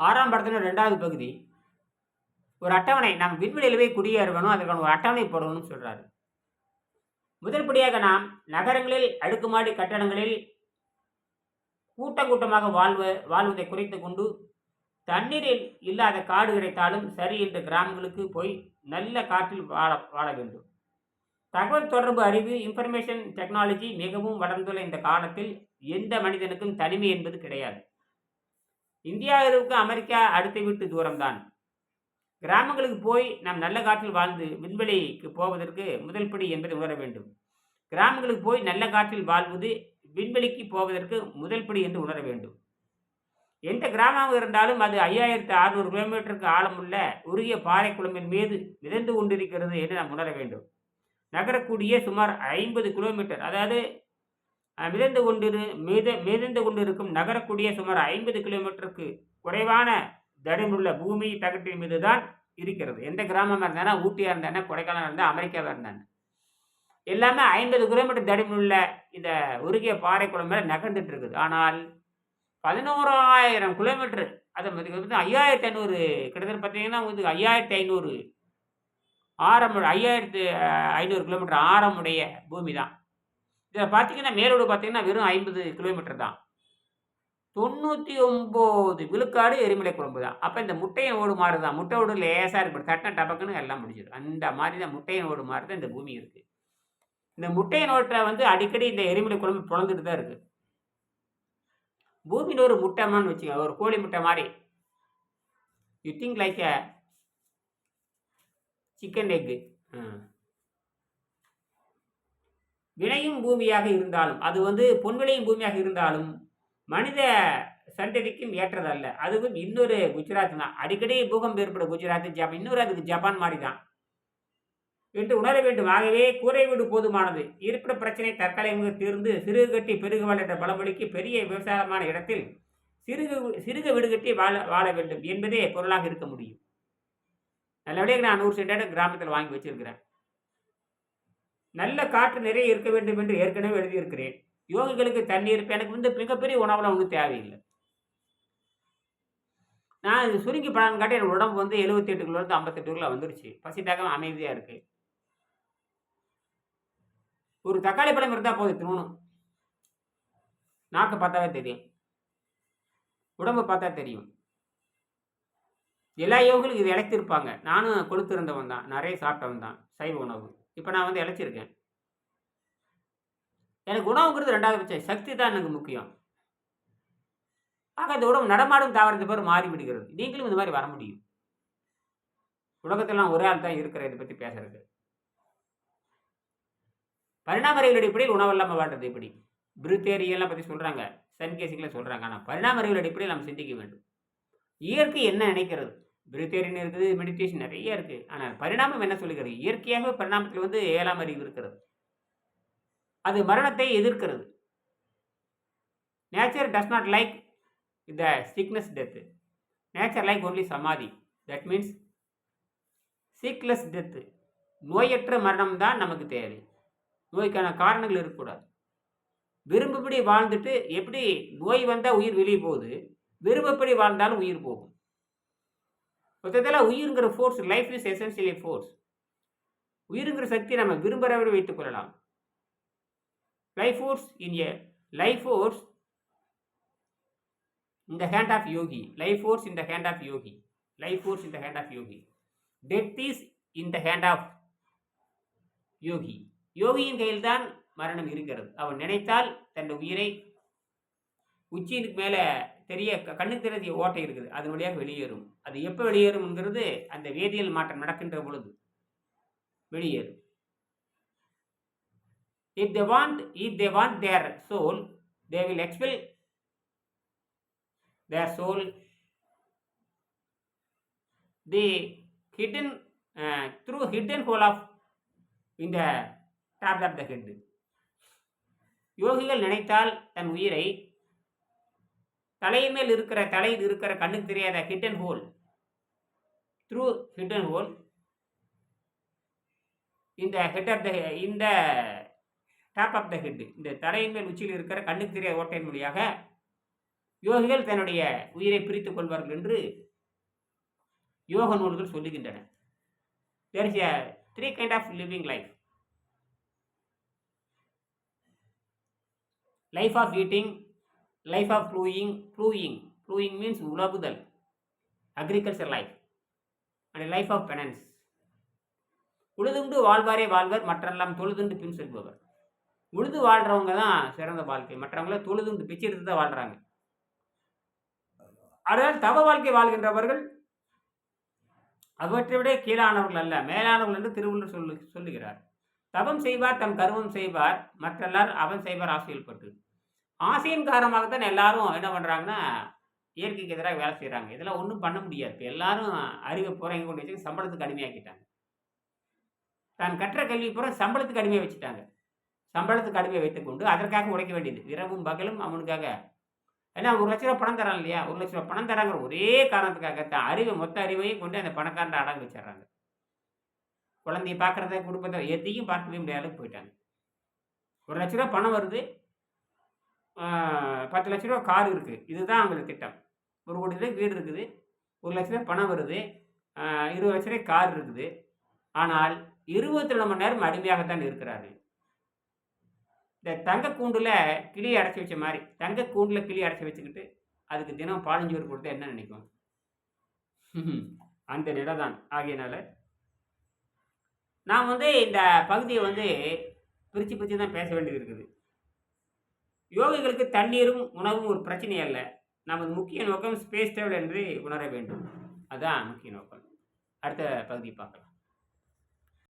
ஆறாம் படத்தின் ரெண்டாவது பகுதி ஒரு அட்டவணை நாம் விண்வெளியில் போய் குடியேறணும் அதற்கான ஒரு அட்டவணை போடணும்னு சொல்கிறாரு முதல்படியாக நாம் நகரங்களில் அடுக்குமாடி கட்டடங்களில் கூட்டம் கூட்டமாக வாழ்வ வாழ்வதை குறைத்து கொண்டு தண்ணீரில் இல்லாத காடு கிடைத்தாலும் சரி என்று கிராமங்களுக்கு போய் நல்ல காற்றில் வாழ வாழ வேண்டும். தகவல் தொடர்பு அறிவு இன்ஃபர்மேஷன் டெக்னாலஜி மிகவும் வளர்ந்துள்ள இந்த காலத்தில் எந்த மனிதனுக்கும் தனிமை என்பது கிடையாது. இந்தியாவிற்கு அமெரிக்கா அடுத்த வீட்டு தூரம்தான். கிராமங்களுக்கு போய் நாம் நல்ல காற்றில் வாழ்ந்து விண்வெளிக்கு போவதற்கு முதல் படி என்பதை உணர வேண்டும். கிராமங்களுக்கு போய் நல்ல காற்றில் வாழ்வது விண்வெளிக்கு போவதற்கு முதல் படி என்று உணர வேண்டும். எந்த கிராமமாக இருந்தாலும் அது ஐயாயிரத்து அறுநூறு கிலோமீட்டருக்கு ஆழமுள்ள உருகிய பாறை குழம்பின் மீது மிதந்து கொண்டிருக்கிறது என்று நாம் உணர வேண்டும். நகரக்கூடிய சுமார் ஐம்பது கிலோமீட்டர் அதாவது மிதந்து கொண்டிரு மித மிதந்து கொண்டிருக்கும் நகரக்கூடிய சுமார் ஐம்பது கிலோமீட்டருக்கு குறைவான தடிமுள்ள பூமி தகட்டின் மீது தான் இருக்கிறது. எந்த கிராமமாக இருந்தானா ஊட்டியாக இருந்தானா கொடைக்கானல் இருந்தால் அமெரிக்காவாக இருந்தானே? எல்லாமே ஐம்பது கிலோமீட்டர் தடிமுள்ள இந்த உருகிய பாறை குளம் மேலே நகர்ந்துட்டு இருக்குது ஆனால் பதினோராயிரம் கிலோமீட்டர் அதை வந்து ஐயாயிரத்தி ஐநூறு கிட்டத்தட்ட பார்த்தீங்கன்னா வந்து ஐயாயிரத்தி ஐநூறு ஆரம் ஐயாயிரத்து ஐநூறு கிலோமீட்டர் ஆரமுடைய பூமி தான் இதில் பார்த்தீங்கன்னா மேலோடு பார்த்தீங்கன்னா வெறும் ஐம்பது கிலோமீட்டர் தான். தொண்ணூற்றி ஒம்பது விழுக்காடு எரிமலை குழம்பு தான். அப்போ இந்த முட்டையின் ஓடு மாறு தான். முட்டை ஓடு லேசாக இருக்கும் தட்டின டபக்குன்னு எல்லாம் முடிஞ்சிடும். அந்த மாதிரி தான் முட்டையின் ஓடு மாறு தான் இந்த பூமி இருக்குது இந்த முட்டையின் ஓட்டை வந்து அடிக்கடி இந்த எரிமலை குழம்பு பிறந்துட்டு தான் இருக்குது பூமியில் ஒரு முட்டைமான்னு வச்சுங்க ஒரு கோழி முட்டை மாதிரி. You think like a chicken egg வினையும் பூமியாக இருந்தாலும் அது வந்து பொன் விளையும் பூமியாக இருந்தாலும் மனித சந்ததிக்கும் ஏற்றதல்ல. அதுவும் இன்னொரு குஜராத் தான் அடிக்கடி பூகம்பம் ஏற்படும் குஜராத் ஜப்பான் இன்னொரு அதுக்கு ஜப்பான் மாதிரி தான் என்று உணர வேண்டும். ஆகவே கூரை வீடு போதுமானது. இருப்பிட பிரச்சனை தற்காலிகமாக தீர்ந்து சிறுகு கட்டி பெருகுவாள் என்ற பழமொழிக்கு பெரிய விவசாயமான இடத்தில் சிறுகு சிறுக வீடு கட்டி வாழ வாழ வேண்டும் என்பதே பொருளாக இருக்க முடியும். நல்லபடியாக நான் நூறு சென்டாடு கிராமத்தில் வாங்கி வச்சிருக்கிறேன். நல்ல காற்று நிறைய இருக்க வேண்டும் என்று ஏற்கனவே எழுதியிருக்கிறேன். யோகிகளுக்கு தண்ணீர் இப்ப எனக்கு வந்து மிகப்பெரிய உணவுலாம் ஒன்றும் தேவையில்லை. நான் இது சுருங்கி பழம் காட்டி என் உடம்பு வந்து எழுபத்தி எட்டு கிலோலேருந்து ஐம்பத்தெட்டு கிலோ வந்துருச்சு. பசித்தாக்கம் அமைதியாக இருக்கு. ஒரு தக்காளி பழம் இருந்தால் போதும் தினணும் நாக்கு பார்த்தாவே தெரியும். உடம்பு பார்த்தா தெரியும். எல்லா யோகிகளும் இது இழைத்திருப்பாங்க. நானும் கொளுத்திருந்தவன் தான். நிறைய சாப்பிட்டவன் தான். சைவ உணவு. இப்போ நான் வந்து இழைச்சிருக்கேன். எனக்கு உணவுங்கிறது ரெண்டாவது பட்சம் சக்தி தான் எனக்கு முக்கியம். ஆக இந்த உடம்பு நடமாடும் தாவரத்து பேர் மாறி விடுகிறது. நீங்களும் இந்த மாதிரி வர முடியும். உலகத்தெல்லாம் ஒரே ஆள் தான் இருக்கிற இதை பற்றி பேசுறது. பரிணாமறைகள் அடிப்படையில் உணவு இல்லாமல் வாழ்றது எப்படி? பிரித்தேரியெல்லாம் பற்றி சொல்கிறாங்க சன்கேசிக்கெல்லாம் சொல்கிறாங்க ஆனால் பரிணாமறைகள் அடிப்படையில் நாம் சிந்திக்க வேண்டும். இயற்கை என்ன நினைக்கிறது? பிரித்தேரியன் இருக்குது மெடிடேஷன் நிறைய இருக்குது ஆனால் பரிணாமம் என்ன சொல்லுகிறது இயற்கையாகவே பரிணாமத்தில் வந்து ஏழாம் அறிவு இருக்கிறது. அது மரணத்தை எதிர்க்கிறது. Nature does not like the sickness death nature like only samadhi that means sickless death நோயற்ற மரணம் தான் நமக்கு தேவை. நோய்க்கான காரணங்கள் இருக்கக்கூடாது. விரும்பப்படி வாழ்ந்துட்டு எப்படி நோய் வந்தால் உயிர் வெளியே போகுது? விரும்பப்படி வாழ்ந்தாலும் உயிர் போகும். மொத்தத்தில் உயிருங்கிற force life is essentially force உயிருங்கிற சக்தி நம்ம விரும்புகிறவரை வைத்துக் கொள்ளலாம். Life force in a life force in the hand of yogi life force in the hand of yogi life force in the hand of yogi death is in the hand of yogi யோகியின் கையில் தான் மரணம் இருக்கிறது. அவன் நினைத்தால் தன் உயிரை உச்சிக்கு மேலே பெரிய கண்ணு தெரிதிய ஓட்டை இருக்குது அதன் வழியாக வெளியேறும் அது எப்போ வெளியேறும்ங்கிறது அந்த வேதியியல் மாற்றம் நடக்கின்ற பொழுது வெளியேறும் if they want if they want their soul they will expel their soul the hidden through hidden hole of இந்த டாப்லட் த ஹெட் யோகிகள் நினைத்தால் தன் உயிரை தலையின் மேல் இருக்கிற தலையில் இருக்கிற கண்ணுக்கு தெரியாத hidden hole through hidden hole in the head of the in the top of the head இந்த தலையின் மேல் உச்சியில் இருக்கிற கண்ணுக்கு தெரியாத ஓட்டையின் மொழியாக யோகிகள் தன்னுடைய உயிரை பிரித்துக் கொள்வார்கள் என்று யோக நூல்கள் சொல்லுகின்றன. There is a three kind of living life life of eating life of ploughing ploughing ploughing means உணவுதல் agriculture life and life of penance உழுதுண்டு வாழ்வாரே வாழ்வர் மற்றெல்லாம் தொழுதுண்டு பின் செல்பவர். உழுது வாழ்கிறவங்க தான் சிறந்த வாழ்க்கை. மற்றவங்கள தொழுதுண்டு பிச்சை எடுத்து தான் வாழ்கிறாங்க அதனால் தவ வாழ்க்கை வாழ்கின்றவர்கள் அவற்றை விட கீழானவர்கள் அல்ல. மேலானவர்கள் என்று திருவள்ளுவர் சொல்லு சொல்லுகிறார். தவம் செய்வார் தம் கருவம் செய்வார். மற்றெல்லார் அவன் செய்வார் ஆசையில் பட்டு. ஆசையின் காரணமாகத்தான் எல்லாரும் என்ன பண்ணுறாங்கன்னா இயற்கைக்கு எதிராக வேலை செய்கிறாங்க இதெல்லாம் ஒன்றும் பண்ண முடியாது. இப்போ எல்லாரும் அறிவை பூரா எங்கே கொண்டு வச்சு சம்பளத்துக்கு அடிமையாக்கிட்டாங்க. தான் கற்ற கல்வி பூரா சம்பளத்துக்கு அடிமையாக வச்சுட்டாங்க. சம்பளத்துக்கு அடிமையை வைத்துக்கொண்டு அதற்காக உழைக்க வேண்டியது. இரவும் பகலும் அவனுக்காக. ஏன்னா ஒரு லட்ச ரூபா பணம் தரான் இல்லையா? ஒரு லட்ச ரூபா பணம் தராங்கிற ஒரே காரணத்துக்காக தான் அறிவை மொத்த அறிவையும் கொண்டு அந்த பணக்காரன் அடங்க வச்சிடுறாங்க. குழந்தைய பார்க்குறத குடும்பத்தை எதையும் பார்க்கவே முடியாத அளவுக்கு போயிட்டாங்க. ஒரு லட்ச ரூபா பணம் வருது. பத்து லட்ச ரூபா கார் இருக்குது இதுதான் அவங்களுக்கு திட்டம். ஒரு கோடி ரூபாய் வீடு இருக்குது. ஒரு லட்ச ரூபாய் பணம் வருது. இருபது லட்ச ரூபாய் கார் இருக்குது. ஆனால் இருபத்தி ரெண்டு மணி நேரம் அடிமையாகத்தான் இருக்கிறார்கள். இந்த தங்க கூண்டில் கிளி அடைச்சி வச்ச மாதிரி தங்க கூண்டில் கிளி அடைச்சி வச்சுக்கிட்டு அதுக்கு தினம் பாலஞ்சோறு கொடுத்தா என்ன நினைக்கும்? அந்த நிலை தான். ஆகையினால நான் வந்து இந்த பகுதியை வந்து பிரித்து பிரித்து தான் பேச வேண்டியது இருக்குது. யோகிகளுக்கு தண்ணீரும் உணவும் ஒரு பிரச்சனை அல்ல. நமது முக்கிய நோக்கம் ஸ்பேஸ் ட்ராவல் என்று உணர வேண்டும். அதுதான் முக்கிய நோக்கம். அடுத்த பகுதி பார்க்கலாம்.